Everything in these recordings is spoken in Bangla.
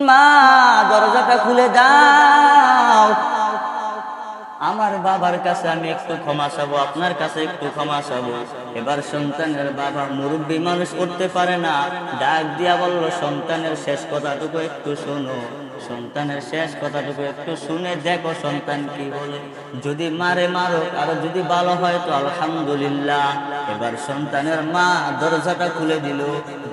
মা, দরজাটা খুলে দাও। আমার বাবার কাছে আমি একটু ক্ষমা চাবো, আপনার কাছে একটু ক্ষমা চাবো। এবার সন্তানের বাবা মুরব্বী মানুষ করতে পারে না। ডাক দিয়া বলল, সন্তানের শেষ কথাটুকু একটু শোনো। সন্তানের শেষ কথাটুকু একটু শুনে দেখো সন্তান কি বলে। যদি মারে মারো, আর যদি ভালো হয় তো আলহামদুলিল্লাহ। এবার সন্তানের মা দরজাটা খুলে দিল।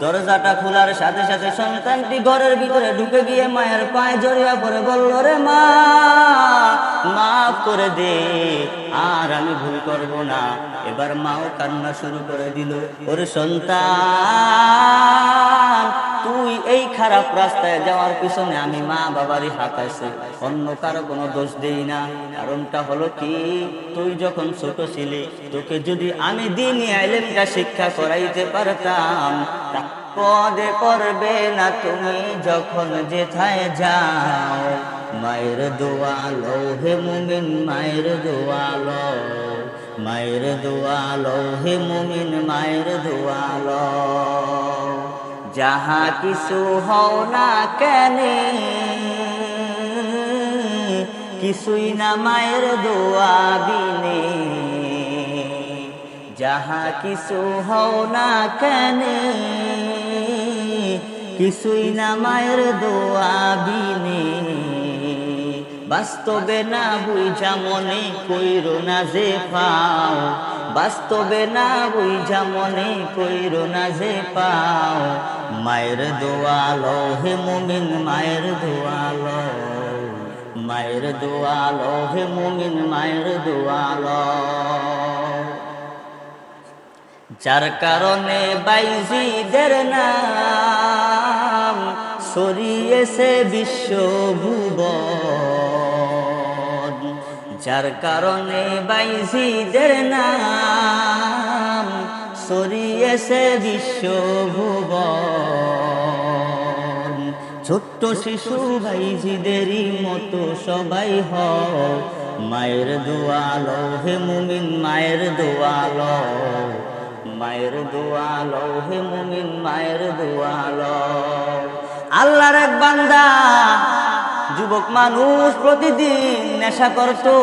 দরজাটা খোলার সাথে সাথে সন্তানটি ঘরের ভিতরে ঢুকে গিয়ে মায়ের পায়ে জড়িয়ে পড়ে বলল, রে মা, মাফ করে দে, আর আমি ভুল করব না। এবার মাও কান্না শুরু করে দিল, ওরে সন্তান তুই এই খারাপ রাস্তায় যাওয়ার পিছনে আমি মা বাবারই হাত আছে। অন্য কারও কোনো দোষ দিই না। কারণটা হলো কি, তুই যখন ছোট ছিলি, তোকে যদি আমি দিনই আইলেমটা শিক্ষা করাইতে পারতাম পদে করবে না তুমি যখন যেথায় যাও। মায়ের দোয়ালো হে মুমিন, মায়ের দোয়ালো মায়ের দোয়ালো হে মুমিন, মায়ের দোয়ালো। যাহা কিছু হও না কেনে, কিছুই না মায়ের দোয়া বিনে। যাহা কিছু হও না কেনে, কিছুই না মায়ের দোয়া বিনে। বাস্তবে না বুঝা মনে কইর না যে পাও বাস্তবে না বুঝা মনে কইর না যে পাও। মায়ের দোয়ালো, হে মুমিন, মায়ের দোয়ালো। মায়ের দোয়ালো, হে মুমিন, মায়ের দোয়ালো। যার কারণে বাইজিদের নাম সরিয়েছে বিশ্ব ভুবন। যার কারণে বাইজিদের নাম সরিয়েছে বিশ্ব ভুবন ছোট্ট শিশু ভাইজিদেরই মতো সবাই হও। মায়ের দোয়ালো, হে মুমিন, মায়ের দোয়ালো। মায়ের দোয়ালো, হে মুমিন, মায়ের দোয়ালো। আল্লাহর এক বান্দা যুবক মানুষ প্রতিদিন নেশা করতো।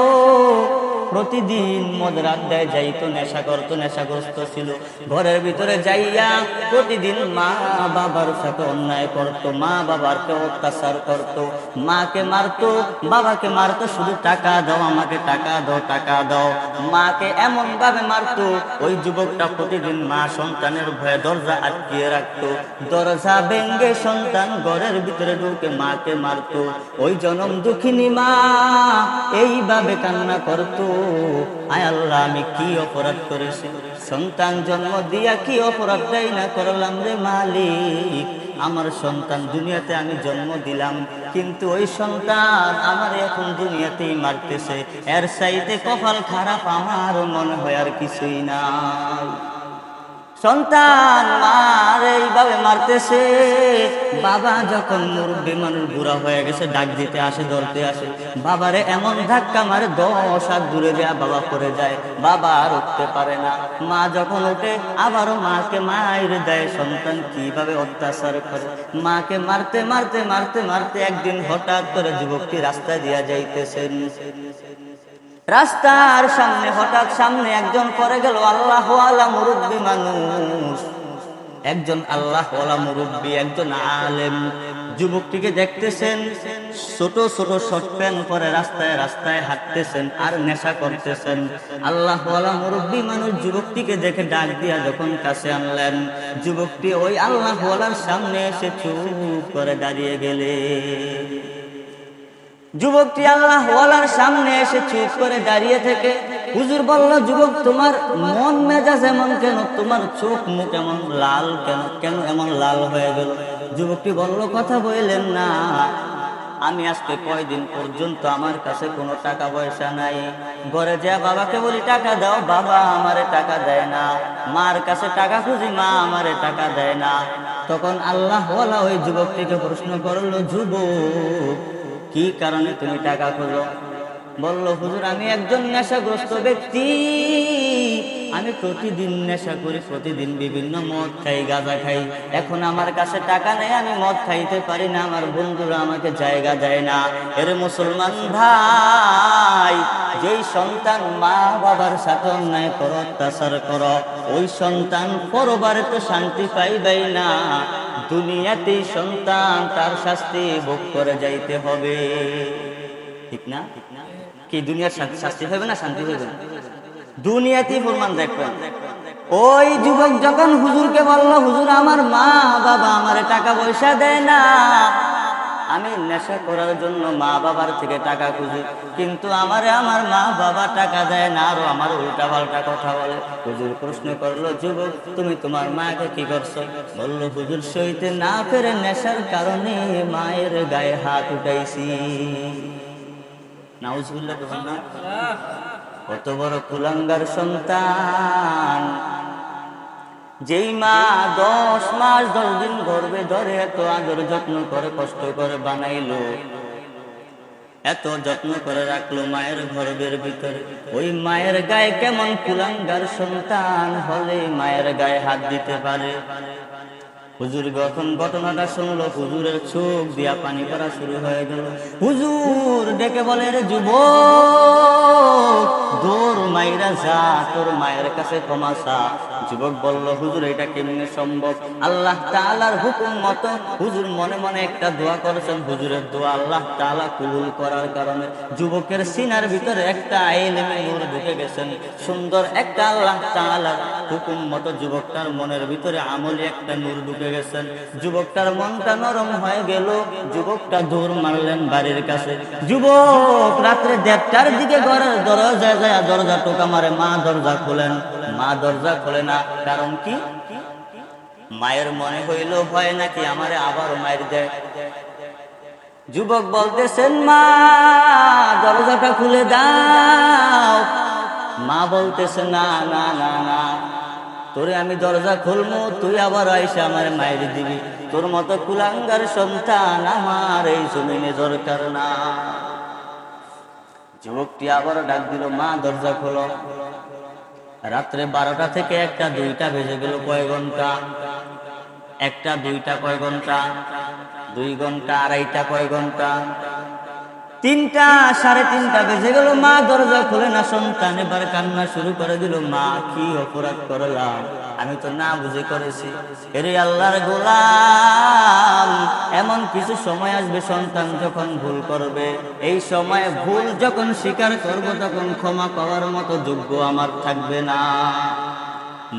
প্রতিদিন মদের আড্ডায় যাইতো নেশা করতো নেশাগ্রস্ত ছিল। ঘরের ভিতরে যাইয়া প্রতিদিন মা বাবার সাথে অন্যায় করতো, মা বাবারকে অত্যাচার করতো, মাকে মারতো, বাবাকে মারতো, শুধু টাকা দাও, আমাকে টাকা দাও টাকা দাও। মাকে এমন ভাবে মারতো, ওই যুবকটা প্রতিদিন মা সন্তানের ভয়ে দরজা আটকিয়ে রাখতো। দরজা ভেঙ্গে সন্তান ঘরের ভিতরে ঢুকে মাকে মারতো। ওই জনম দুঃখিনী মা এইভাবে কান্না করতো। আয় আল্লাহ, আমি কি অপরাধ করেছি? সন্তান জন্ম দিয়া কি অপরাধ দেয় না করলাম রে মালিক? আমার সন্তান দুনিয়াতে আমি জন্ম দিলাম, কিন্তু ওই সন্তান আমার এখন দুনিয়াতেই মারতেছে। এর সাইতে কপাল খারাপ আমার, মনে হয় আর কিছুই না সন্তান মার মারতেছে বাবা যখন মুরব্বী মানুষ বুড়া হয়ে গেছে, ডাক দিতে আসে, ধরতে আসে। বাবারে এমন ধাক্কা মারে, দশ হাত দূরে দেয়া বাবা পড়ে যায়। বাবা আর উঠতে পারে না। মা যখন ওঠে, আবারও মাকে মায়ের দেয়। সন্তান কীভাবে অত্যাচার করে? মাকে মারতে মারতে মারতে মারতে একদিন হঠাৎ করে যুবকটি রাস্তায় দিয়া যাইতেছেন। রাস্তার সামনে, হঠাৎ সামনে একজন পরে গেল। আল্লাহ আল্লাহ মুরব্বী মানুষ। একজন আল্লাহ মুরব্বী, একজন আলেম। যুবকটিকে দেখতেছেন, ছোট ছোট শর্ট প্যান্ট পরে রাস্তায় রাস্তায় হাঁটতেছেন আর নেশা করতেছেন। আল্লাহ মুরব্বী মানুষ যুবকটিকে দেখে ডাক দিয়া যখন কাছে আনলেন, যুবকটি ওই আল্লাহ সামনে এসে চুপ করে দাঁড়িয়ে গেলে। যুবকটি আল্লাহ সামনে এসে চুপ করে দাঁড়িয়ে থেকে হুজুর বলল, যুবক, তোমার মন মেজাজ এমন কেন? তোমার চোখ মুখ এমন লাল কেন? কেন এমন লাল হয়ে গেল? যুবকটি বলল, কথা বললেন না। আমি আজকে কয়দিন পর্যন্ত আমার কাছে কোনো টাকা পয়সা নাই। ঘরে যা বাবাকে বলি, টাকা দাও, বাবা আমারে টাকা দেয় না। মার কাছে টাকা খুঁজি, মা আমারে টাকা দেয় না। তখন আল্লাহ ওই যুবকটিকে প্রশ্ন করল, যুবক, কি কারণে তুমি টাকা খোঁজো? বলল, হুজুর, আমি একজন নেশাগ্রস্ত ব্যক্তি। আমি প্রতিদিন নেশা করি, প্রতিদিন বিভিন্ন মদ খাই, গাঁজা খাই। এখন আমার কাছে টাকা নেই, আমি মদ খাইতে পারি না। আমার বন্ধুরা আমাকে জায়গা দেয় না। এর মুসলমান ভাই, যেই সন্তান মা বাবার সাথে অন্যায় করো, অত্যাচার করো, ওই সন্তান পরবারে তো শান্তি পাইবেই না। দুনিয়াতেই সন্তান তার শাস্তি ভোগ করে যাইতে হবে। ঠিক না? কি দুনিয়ার শান্তি, শাস্তি হবে না শান্তি হবে? না দুনিয়াতেই প্রমাণ দেখবেন ওই যুবক যখন হুজুরকে বলল, হুজুর, আমার মা বাবা আমার টাকা পয়সা দেয় না। আমি নেশা করার জন্য মা বাবার থেকে টাকা খুঁজি। কিন্তু আমারে আমার মা বাবা টাকা দেয় না, আরও আমার উল্টা পাল্টা কথা বলে। হুজুর প্রশ্ন করল, যুবক, তুমি তোমার মাকে কি করছ? বলল, হুজুর, সইতে না পেরে নেশার কারণে মায়ের গায়ে হাত উঠাইছি। কত বড় কুলাঙ্গার সন্তান। যেই মা দশ মাস, দশ দিন গর্বে ধরে এত আদর যত্ন করে, কষ্ট করে বানাইলো, এত যত্ন করে রাখল মায়ের গর্বের ভিতরে। ওই মায়ের গায়ে কেমন কুলাঙ্গার সন্তান হলে মায়ের গায়ে হাত দিতে পারে? হুজুর যখন ঘটনাটা শুনলো, হুজুরের চোখ দিয়া পানি পড়া শুরু হয়ে গেল। হুজুর ডেকে বলে, রে যুব দৌড় মাইরা যা, তোর মায়ের কাছে ক্ষমা যুবক বলল, হুজুর, এটা কেমনে সম্ভব? আল্লাহ তাআলার হুকুম মতো হুজুর মনে মনে একটা দোয়া করেছেন। হুজুরের দোয়া আল্লাহ তাআলা কবুল করার কারণে যুবকের সিনার ভিতরে একটা আইলেমে নূর ঢুকে গেছেন। সুন্দর একটা আল্লাহ তাআলার হুকুম মতো যুবকটার মনের ভিতরে আমলি একটা নূর ঢুকে গেছেন। যুবকটার মনটা নরম হয়ে গেল। যুবকটা দৌড় মারলেন বাড়ির কাছে। যুবক রাত্রে দেড়টার দিকে ঘরের দরজায় যায় দরজা টোকা মারে, মা দরজা খোলেন। মা দরজা খোলে না, কারণ কি? মায়ের মনে হইল ভয় নাকি আমারে আবার মায়ের দেয়। যুবক বলতেছেন, মা, দরজাটা খুলে দাও। মা বলতেছে, না না না না, তোরে আমি দরজা খুলবো তুই আবার আইসা আমার মায়ের দিবি। তোর মতো কুলাঙ্গার সন্তান আমার এই জমিনে দরকার না। যুবকটি আবার ডাক দিল, মা, দরজা খোলো। রাত্রে বারোটা থেকে একটা, দুইটা ভেজে গেল কয় ঘণ্টা? একটা, দুইটা কয় ঘণ্টা? দুই ঘণ্টা, আড়াইটা কয় ঘণ্টা? তিনটা, সাড়ে তিনটা বেজে গেল, মা দরজা খুলে না, সন্তান এবার কান্না শুরু করে দিল, মা, কি অপরাধ করলাম? আমি তো না বুঝে করেছি। এরে আল্লাহর গোলাম, এমন কিছু সময় আসবে, সন্তান যখন ভুল করবে। এই সময়ে ভুল যখন স্বীকার করব, তখন ক্ষমা পাওয়ার মতো যোগ্য আমার থাকবে না।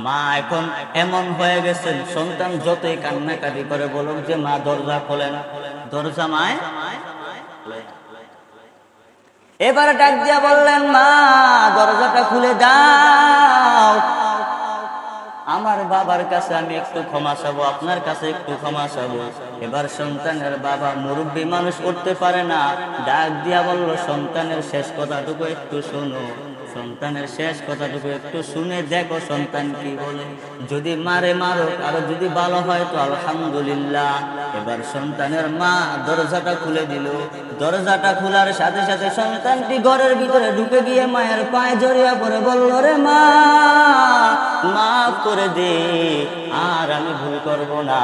মা, এখন এমন হয়ে গেছেন সন্তান যতই কান্নাকাটি করে বলুক যে, মা, দরজা খোলে না। দরজা মায়? এবারে ডাক দিয়া বললেন, মা, দরজাটা খুলে দাও। আমার বাবার কাছে আমি একটু ক্ষমা চাবো, আপনার কাছে একটু ক্ষমা চাবো। এবার সন্তানের বাবা মুরব্বী মানুষ করতে পারে না। ডাক দিয়া বলল, সন্তানের শেষ কথাটুকু একটু শোনো, সন্তানের শেষ কথাটুকু একটু শুনে দেখো, সন্তান কি বলে। যদি মারে মারো, আর যদি ভালো হয় তো আলহামদুলিল্লাহ। এবার সন্তানের মা দরজাটা খুলে দিল। দরজাটা খোলার সাথে সাথে সন্তানটি ঘরের ভিতরে ঢুকে গিয়ে মায়ের পায়ে জড়িয়ে পড়ে বলল, রে মা, মাফ করে দে, আর আমি ভুল করব না।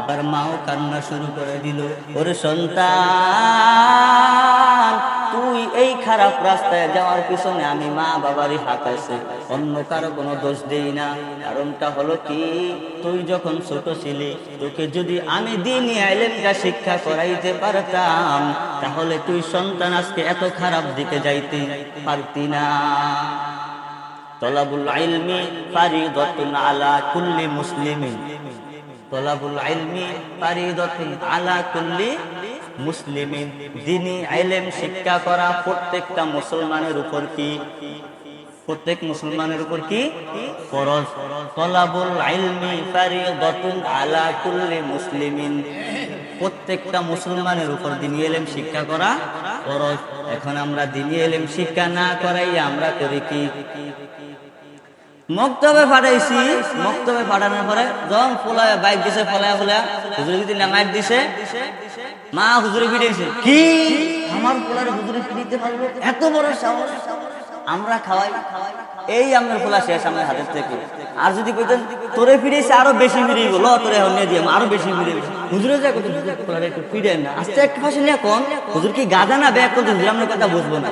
এবার মাও কান্না শুরু করে দিল, ওরে সন্তান, তুই এই খারাপ রাস্তায় যাওয়ার পিছনে আমি মা বাবারই হাত আছে, অন্য কারও কোনো দোষ দেই না। কারণটা হলো কি, তুই যখন ছোট ছিলি, তোকে যদি আমি দিনই আইলেমটা শিক্ষা করাইতে পারতাম, তাহলে তুই সন্তান আজকে এত খারাপ দিকে যাইতে পারতি না। তলাবুল ইলমি ফারিদাতুন আলা কুল্লি মুসলিমিন। তলাবুল ইলমি ফারিদাতুন আলা কুল্লি মুসলিমিন। দিনী ইলম, শিক্ষা করা প্রত্যেকটা মুসলমানের উপর কি? প্রত্যেক মুসলমানের উপর কি? ফরজ। তলাবুল ইলমি ফারিদাতুন আলা কুল্লি মুসলিমিন। প্রত্যেকটা মুসলমানের উপর দিনী এলেম শিক্ষা করা ফরজ। এখন আমরা দিনী এলেম শিক্ষা না করাই আমরা করি কি? মক্তবে ফাটাইছি। মক্তবে ফাটানোর পরে যখন ফোলায়, বাইক দিছে, ফলায় ফলায় হুজুরে যদি নামাই দিছে। মা হুজুরে পিটাইছে। কি? আমার পোলার হুজুরে পিটাইতে পারব? এত বড় সাহস। আমরা খাওয়াই। এই আমার খোলা শেষ আমার হাতের থেকে। আর যদি কইতেন, তোরে ফিরেছে আরও বেশি ফিরে গেল তোরে এখন নিয়ে দিয়ে, আরও বেশি ফিরে হুজুরে যা হুজুর খোলাটা একটু ফিরে না। আস্তে এক পাশে হুজুর কি গাদা না, ব্যাগ করতেন হুজুর আপনার কথা বুঝব না।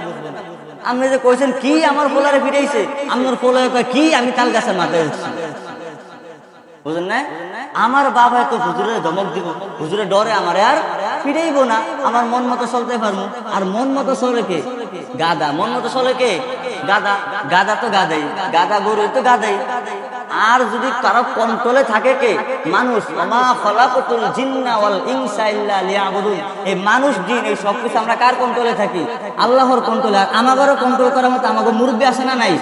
আপনি যে কইছেন, কি আমার ফোলারে ফিরেছে আপনার ফোলা কি? আমি তাল গাছের মাথায় উঠছি। বুঝলেন না আমার বাবা এত হুজুরে ধমক দিব হুজুরে ডরে আমার আর ফিরেইব না। আমার মন মতো চলতে পারব। আর মন মতো চলে কে? গাদা মন মতো চলে কে? গাদা গাদা তো গাদাই গাদা গরু তো গাদাই আর যদি কারও কন্ট্রোলে থাকে কে? মানুষ। মানুষ, জিন, এই সবকিছু আমরা কার কন্ট্রোলে থাকি? আল্লাহর কন্ট্রোলে। আমাদেরও কন্ট্রোল করার মতো আমাকে মুরব্বী আসে না নাই?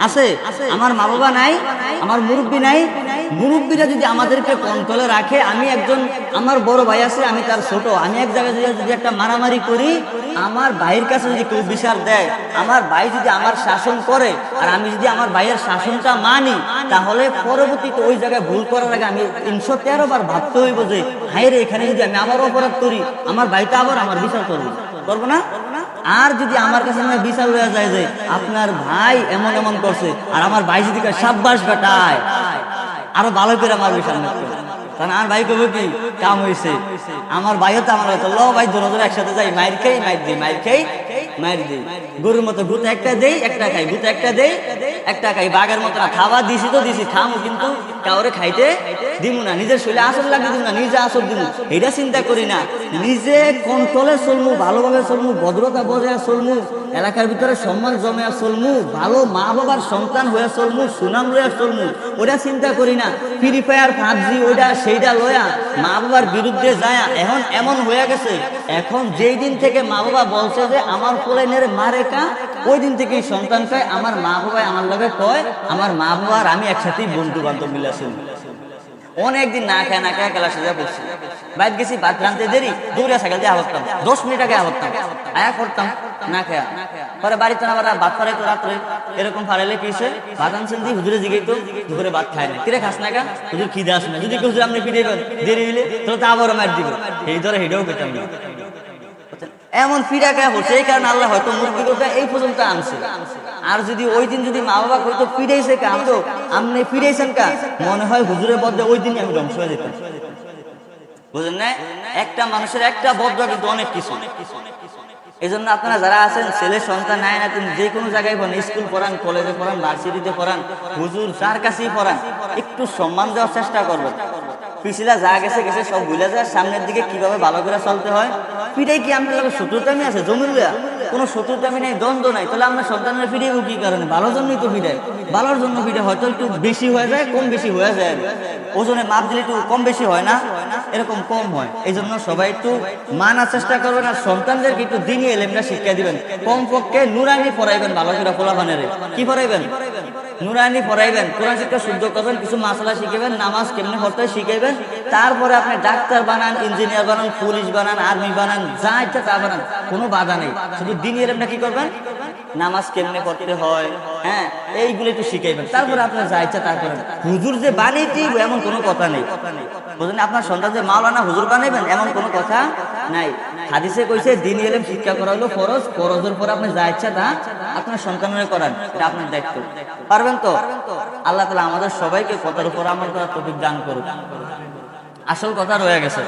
আছে। আমার মা বাবা নাই, আমার মুরব্বী নাই মুরব্বীরা যদি আমাদেরকে কন্ট্রোলে রাখে, আমি একজন, আমার বড় ভাই আছে, আমি তার ছোট, আমি এক জায়গায় যদি একটা মারামারি করি, আমার ভাইয়ের কাছে যদি কেউ বিচার দেয়, আমার ভাই যদি আমার শাসন করে, আর আমি যদি আমার ভাইয়ের শাসনটা মানি, তাহলে পরবর্তীতে ওই জায়গায় ভুল করার আগে আমি তিনশো তেরো বার ভাবতে হইব যে হাইরে এখানে যদি আমি আবার অপরাধ করি, আমার ভাইটা আবার আমার বিচার করব। করব না? আর যদি আমার কাছে মনে বিচার হয়ে যায় যে, আপনার ভাই এমন এমন করছে, আর আমার ভাই যদি সাব্বাস বেটায়। আরও ভালো করে আমার থেকে। কারণ আমার ভাই কবে কি, কাম হয়েছে আমার ভাইও তো আমার ভাই। ধরে ধরে একসাথে যাই মায়ের খেয়ে মায়ের দিই মায়ের খেই। মায়ের দিই গরুর মতো গুতে একটা দেই, একটা খাই, গুতে একটা দেই, একটা খাই। বাঘের মতো খাওয়া দিছি তো দিছি, খামু কিন্তু কাউরে খাইতে দিমু না। নিজের শরীরে আসর লাগতে দিমু না, নিজে আসর দিমু। এটা চিন্তা করি না। নিজে কন্ট্রোলে চলমু, ভালোভাবে চলমু, ভদ্রতা বজায় চলমু, এলাকার ভিতরে সম্মান জমে চলমু, ভালো মা বাবার সন্তান হয়ে চলমু, সুনাম লইয়া চলমু, ওটা চিন্তা করি না। ফ্রি ফায়ার, পাবজি, ওইটা, সেইটা লয়া মা বাবার বিরুদ্ধে যায়, এখন এমন হয়ে গেছে, এখন যেই দিন থেকে মা বাবা বলছে যে আমার কোলে নেড়ে মারে কা ওই দিন থেকে সন্তান কয় আমার মা বাবা আমার লগে কয়, আমার মা বাবা আর আমি একসাথেই বন্ধু বান্ধব মিলাছিল অনেকদিন না খায় না খায় খেলা সাজা করছি বাইর গেছি ভাত রানতে দেরি, দৌড়ে সাইকেল দিয়ে আহতাম দশ মিনিট আগে আহতাম আয়া করতাম, না খায়া। পরে বাড়িতে আবার ভাত ফারাইতো রাত্রে। এরকম ফারাইলে কিসে ভাত আনছেন দি হুজুরে জিগাই তো দুপুরে ভাত খায় না। কিরে খাস না কা হুজুর খিদে আসে না। যদি হুজুর আপনি ফিরে দেরি হইলে তাহলে তো আবারও মার দিব। এই ধরে হেঁটেও পেতাম না। এমন ফিরা কে হচ্ছে? এই কারণে আল্লাহ হয়তো মুরগিগুলোকে এই পর্যন্ত আনছে। আর যদি ওই দিন যদি মা বাবা হয়তো ফিরেছে কা, আমি তো আপনি ফিরেছেন কা? মনে হয় হুজুরের বদলে ওই দিনই আমি ধ্বংস হয়ে যেতাম। বুঝলেন না? একটা মানুষের একটা বদলা কিন্তু অনেক কিছু। এই জন্য আপনারা যারা আছেন, ছেলে সন্তান নাই না তুমি যে কোনো জায়গায় পড়ান, স্কুল পড়ান, কলেজে পড়ান, ভার্সিটিতে পড়ান, হুজুর যার কাছেই পড়ান, একটু সম্মান দেওয়ার চেষ্টা করবেন। পিছিলা যা গেছে গেছে, সব ভুলে যায়। সামনের দিকে কীভাবে ভালো করে চলতে হয়? ফিরেই কি আপনার লোকের শত্রুতামি আছে? জমির লইয়া কোনো শত্রুতামি নেই, দ্বন্দ্ব নাই। তাহলে আমরা সন্তানের ফিরিয়ে কি কারণে? ভালোর জন্যই তো ফিরে। ভালোর জন্য ফিরে হয়তো একটু বেশি হয়ে যায়, কম বেশি হয়ে যায়। ওজনে মাপ দিলে একটু কম বেশি হয় না? এরকম কম হয়। এই জন্য সবাই একটু মানার চেষ্টা করবেন আর সন্তানদেরকে একটু দিনই এলেমরা শিক্ষা দিবেন। কম পক্ষে নুরানি পড়াইবেন ভালো করে ফোলাফানের। কি পড়াইবেন? নুরানি পড়াইবেন, কোরআন শিক্ষা শুদ্ধ করবেন, কিছু মাসালা শিখাবেন নামাজ কেমনে পড়তে শিখাইবেন। তারপরে আপনি ডাক্তার বানান, ইঞ্জিনিয়ার বানান, পুলিশ বানান, আর্মি বানান, যা ইচ্ছা তা বানান, কোনো বাধা নেই। শুধু দিনই এলেমরা কি করবেন? নামাজ কেমনে পড়তে হয়? হ্যাঁ এইগুলো একটু শিখাইবেন। তারপরে আপনার যা ইচ্ছা তা করেন। হুজুর যে বানিয়েছি এমন কোনো কথা নেই। আপনার সন্তান যে মাওলানা হুজুর বানাইবেন, এমন কোনো কথা নাই। হাদিসে কইছে, দিন এলেম শিক্ষা করা হলো ফরজ, ফরজের পর আপনি যা ইচ্ছা তা আপনার সন্তানের করান এটা আপনার দায়িত্ব। পারবেন তো? আল্লাহ তালা আমাদের সবাইকে কথার উপর আমল করার তফিক দান করুক। আসল কথা রয়ে গেছে।